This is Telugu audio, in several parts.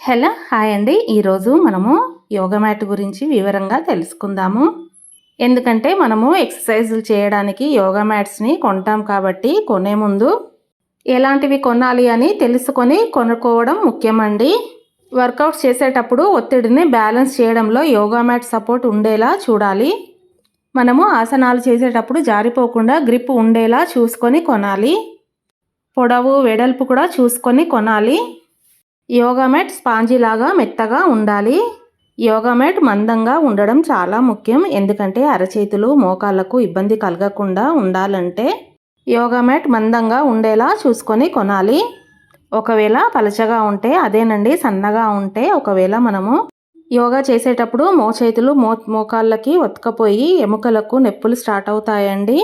హలో హాయ్ అండి. ఈరోజు మనము యోగా మ్యాట్ గురించి వివరంగా తెలుసుకుందాము. ఎందుకంటే మనము ఎక్సర్సైజులు చేయడానికి యోగా మ్యాట్స్ని కొంటాం కాబట్టి కొనే ముందు ఎలాంటివి కొనాలి అని తెలుసుకొని కొనుక్కోవడం ముఖ్యమండి. వర్కౌట్స్ చేసేటప్పుడు ఒత్తిడిని బ్యాలెన్స్ చేయడంలో యోగా మ్యాట్ సపోర్ట్ ఉండేలా చూడాలి. మనము ఆసనాలు చేసేటప్పుడు జారిపోకుండా గ్రిప్ ఉండేలా చూసుకొని కొనాలి. పొడవు వెడల్పు కూడా చూసుకొని కొనాలి. యోగా మ్యాట్ స్పాంజీ లాగా మెత్తగా ఉండాలి. యోగా మ్యాట్ మందంగా ఉండడం చాలా ముఖ్యం. ఎందుకంటే అరచేతులు మోకాళ్ళకు ఇబ్బంది కలగకుండా ఉండాలంటే యోగా మ్యాట్ మందంగా ఉండేలా చూసుకొని కొనాలి. ఒకవేళ పలచగా ఉంటే అదేనండి సన్నగా ఉంటే ఒకవేళ మనము యోగా చేసేటప్పుడు మోచేతులు మో మోకాళ్ళకి ఒతకపోయి ఎముకలకు నొప్పులు స్టార్ట్ అవుతాయండి.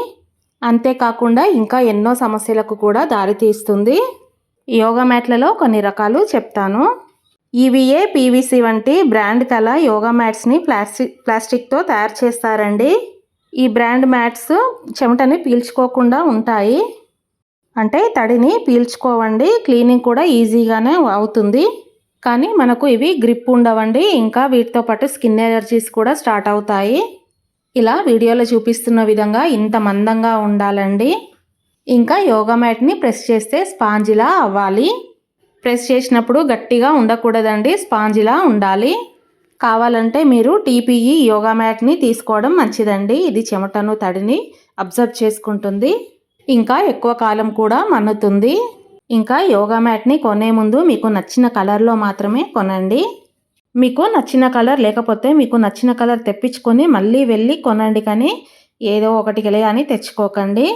అంతేకాకుండా ఇంకా ఎన్నో సమస్యలకు కూడా దారితీస్తుంది. యోగా మ్యాట్లలో కొన్ని రకాలు చెప్తాను. ఈవీఏ పీవీసీ వంటి బ్రాండ్ కల యోగా మ్యాట్స్ని ప్లాస్టిక్ ప్లాస్టిక్తో తయారు చేస్తారండి. ఈ బ్రాండ్ మ్యాట్స్ చెమటని పీల్చుకోకుండా ఉంటాయి. అంటే తడిని పీల్చుకోవండి క్లీనింగ్ కూడా ఈజీగానే అవుతుంది. కానీ మనకు ఇవి గ్రిప్ ఉండవండి ఇంకా వీటితో పాటు స్కిన్ ఎలర్జీస్ కూడా స్టార్ట్ అవుతాయి. ఇలా వీడియోలో చూపిస్తున్న విధంగా ఇంత మందంగా ఉండాలండి. ఇంకా యోగా మ్యాట్ని ప్రెస్ చేస్తే స్పాంజిలా అవ్వాలి. ప్రెస్ చేసినప్పుడు గట్టిగా ఉండకూడదండి స్పాంజిలా ఉండాలి. కావాలంటే మీరు టీపీఈ యోగా మ్యాట్ని తీసుకోవడం మంచిదండి. ఇది చెమటను తడిని అబ్జర్వ్ చేసుకుంటుంది. ఇంకా ఎక్కువ కాలం కూడా మన్నుతుంది. ఇంకా యోగా మ్యాట్ని కొనే ముందు మీకు నచ్చిన కలర్లో మాత్రమే కొనండి. మీకు నచ్చిన కలర్ లేకపోతే మీకు నచ్చిన కలర్ తెప్పించుకొని మళ్ళీ వెళ్ళి కొనండి కానీ ఏదో ఒకటి అని తెచ్చుకోకండి.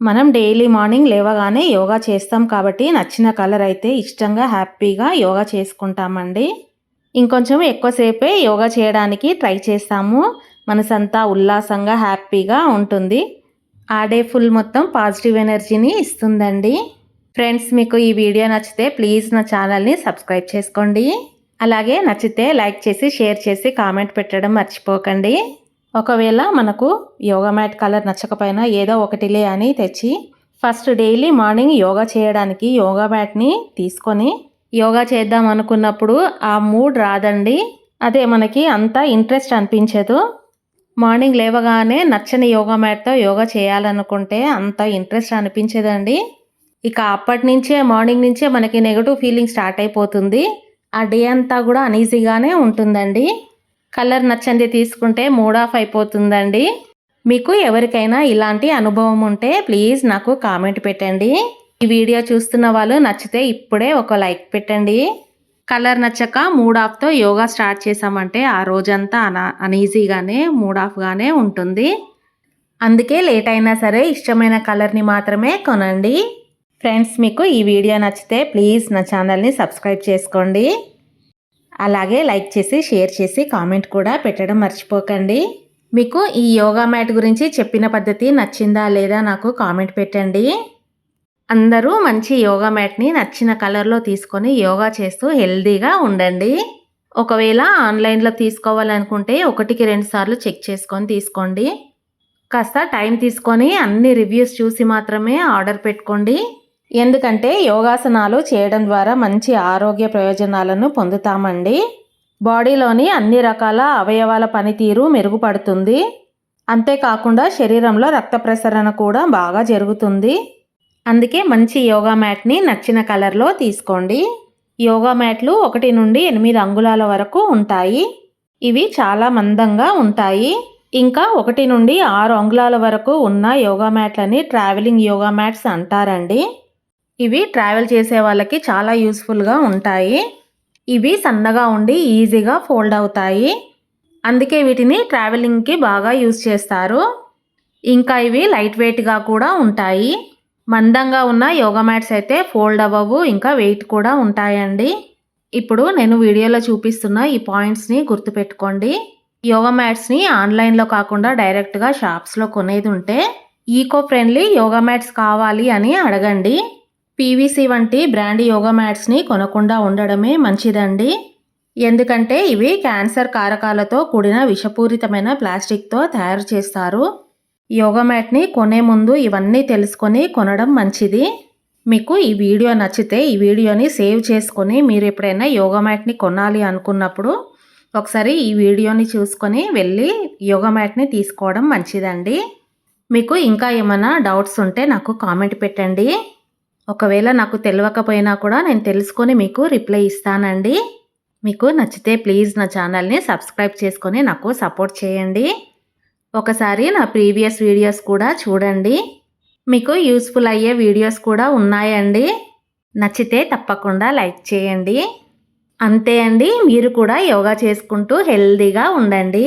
మనం డైలీ మార్నింగ్ లేవగానే యోగా చేస్తాం కాబట్టి నచ్చిన కలర్ అయితే ఇష్టంగా హ్యాపీగా యోగా చేసుకుంటామండి. ఇంకొంచెం ఎక్కువసేపే యోగా చేయడానికి ట్రై చేస్తాము. మనసంతా ఉల్లాసంగా హ్యాపీగా ఉంటుంది. ఆ డే ఫుల్ మొత్తం పాజిటివ్ ఎనర్జీని ఇస్తుందండి. ఫ్రెండ్స్ మీకు ఈ వీడియో నచ్చితే ప్లీజ్ నా ఛానల్ని సబ్స్క్రైబ్ చేసుకోండి. అలాగే నచ్చితే లైక్ చేసి షేర్ చేసి కామెంట్ పెట్టడం మర్చిపోకండి. ఒకవేళ మనకు యోగా మ్యాట్ కలర్ నచ్చకపోయినా ఏదో ఒకటిలే అని తెచ్చి ఫస్ట్ డైలీ మార్నింగ్ యోగా చేయడానికి యోగా మ్యాట్ని తీసుకొని యోగా చేద్దాం అనుకున్నప్పుడు ఆ మూడ్ రాదండి. అదే మనకి అంత ఇంట్రెస్ట్ అనిపించదు. మార్నింగ్ లేవగానే నచ్చని యోగా మ్యాట్తో యోగా చేయాలనుకుంటే అంత ఇంట్రెస్ట్ అనిపించదండి. ఇక అప్పటి నుంచే మార్నింగ్ నుంచే మనకి నెగటివ్ ఫీలింగ్ స్టార్ట్ అయిపోతుంది. ఆ డే అంతా కూడా అనీజీగానే ఉంటుందండి. కలర్ నచ్చంది తీసుకుంటే మూడ్ ఆఫ్ అయిపోతుందండి. మీకు ఎవరికైనా ఇలాంటి అనుభవం ఉంటే ప్లీజ్ నాకు కామెంట్ పెట్టండి. ఈ వీడియో చూస్తున్న వాళ్ళు నచ్చితే ఇప్పుడే ఒక లైక్ పెట్టండి. కలర్ నచ్చక మూడ్ ఆఫ్తో యోగా స్టార్ట్ చేసామంటే ఆ రోజంతా అనా అనీజీగానే మూడ్ ఆఫ్గానే ఉంటుంది. అందుకే లేట్ అయినా సరే ఇష్టమైన కలర్ని మాత్రమే కొనండి. ఫ్రెండ్స్ మీకు ఈ వీడియో నచ్చితే ప్లీజ్ నా ఛానల్ని సబ్స్క్రైబ్ చేసుకోండి. అలాగే లైక్ చేసి షేర్ చేసి కామెంట్ కూడా పెట్టడం మర్చిపోకండి. మీకు ఈ యోగా మ్యాట్ గురించి చెప్పిన పద్ధతి నచ్చిందా లేదా నాకు కామెంట్ పెట్టండి. అందరూ మంచి యోగా మ్యాట్ని నచ్చిన కలర్లో తీసుకొని యోగా చేస్తూ హెల్దీగా ఉండండి. ఒకవేళ ఆన్లైన్లో తీసుకోవాలనుకుంటే ఒకటికి రెండు సార్లు చెక్ చేసుకొని తీసుకోండి. కాస్త టైం తీసుకొని అన్ని రివ్యూస్ చూసి మాత్రమే ఆర్డర్ పెట్టుకోండి. ఎందుకంటే యోగాసనాలు చేయడం ద్వారా మంచి ఆరోగ్య ప్రయోజనాలను పొందుతామండి. బాడీలోని అన్ని రకాల అవయవాల పనితీరు మెరుగుపడుతుంది. అంతేకాకుండా శరీరంలో రక్త ప్రసరణ కూడా బాగా జరుగుతుంది. అందుకే మంచి యోగా మ్యాట్ని నచ్చిన కలర్లో తీసుకోండి. యోగా మ్యాట్లు ఒకటి నుండి ఎనిమిది అంగుళాల వరకు ఉంటాయి. ఇవి చాలా మందంగా ఉంటాయి. ఇంకా ఒకటి నుండి ఆరు అంగుళాల వరకు ఉన్న యోగా మ్యాట్లని ట్రావెలింగ్ యోగా మ్యాట్స్ అంటారండి. ఇవి ట్రావెల్ చేసే వాళ్ళకి చాలా యూస్ఫుల్గా ఉంటాయి. ఇవి సన్నగా ఉండి ఈజీగా ఫోల్డ్ అవుతాయి. అందుకే వీటిని ట్రావెలింగ్కి బాగా యూజ్ చేస్తారు. ఇంకా ఇవి లైట్ వెయిట్గా కూడా ఉంటాయి. మందంగా ఉన్న యోగా మ్యాట్స్ అయితే ఫోల్డ్ అవ్వవు ఇంకా వెయిట్ కూడా ఉంటాయండి. ఇప్పుడు నేను వీడియోలో చూపిస్తున్న ఈ పాయింట్స్ని గుర్తుపెట్టుకోండి. యోగా మ్యాట్స్ని ఆన్లైన్లో కాకుండా డైరెక్ట్గా షాప్స్లో కొనేది ఉంటే ఈకో ఫ్రెండ్లీ యోగా మ్యాట్స్ కావాలి అని అడగండి. పీవీసీ వంటి బ్రాండ్ యోగా మ్యాట్స్ని కొనకుండా ఉండడమే మంచిదండి. ఎందుకంటే ఇవి క్యాన్సర్ కారకాలతో కూడిన విషపూరితమైన ప్లాస్టిక్తో తయారు చేస్తారు. యోగా మ్యాట్ని కొనే ముందు ఇవన్నీ తెలుసుకొని కొనడం మంచిది. మీకు ఈ వీడియో నచ్చితే ఈ వీడియోని సేవ్ చేసుకొని మీరు ఎప్పుడైనా యోగా మ్యాట్ని కొనాలి అనుకున్నప్పుడు ఒకసారి ఈ వీడియోని చూసుకొని వెళ్ళి యోగా మ్యాట్ని తీసుకోవడం మంచిదండి. మీకు ఇంకా ఏమైనా డౌట్స్ ఉంటే నాకు కామెంట్ పెట్టండి. ఒకవేళ నాకు తెలియకపోయినా కూడా నేను తెలుసుకొని మీకు రిప్లై ఇస్తానండి. మీకు నచ్చితే ప్లీజ్ నా ఛానల్ని సబ్స్క్రైబ్ చేసుకొని నాకు సపోర్ట్ చేయండి. ఒకసారి నా ప్రీవియస్ వీడియోస్ కూడా చూడండి. మీకు యూస్ఫుల్ అయ్యే వీడియోస్ కూడా ఉన్నాయండి. నచ్చితే తప్పకుండా లైక్ చేయండి. అంతే అండి మీరు కూడా యోగా చేసుకుంటూ హెల్దీగా ఉండండి.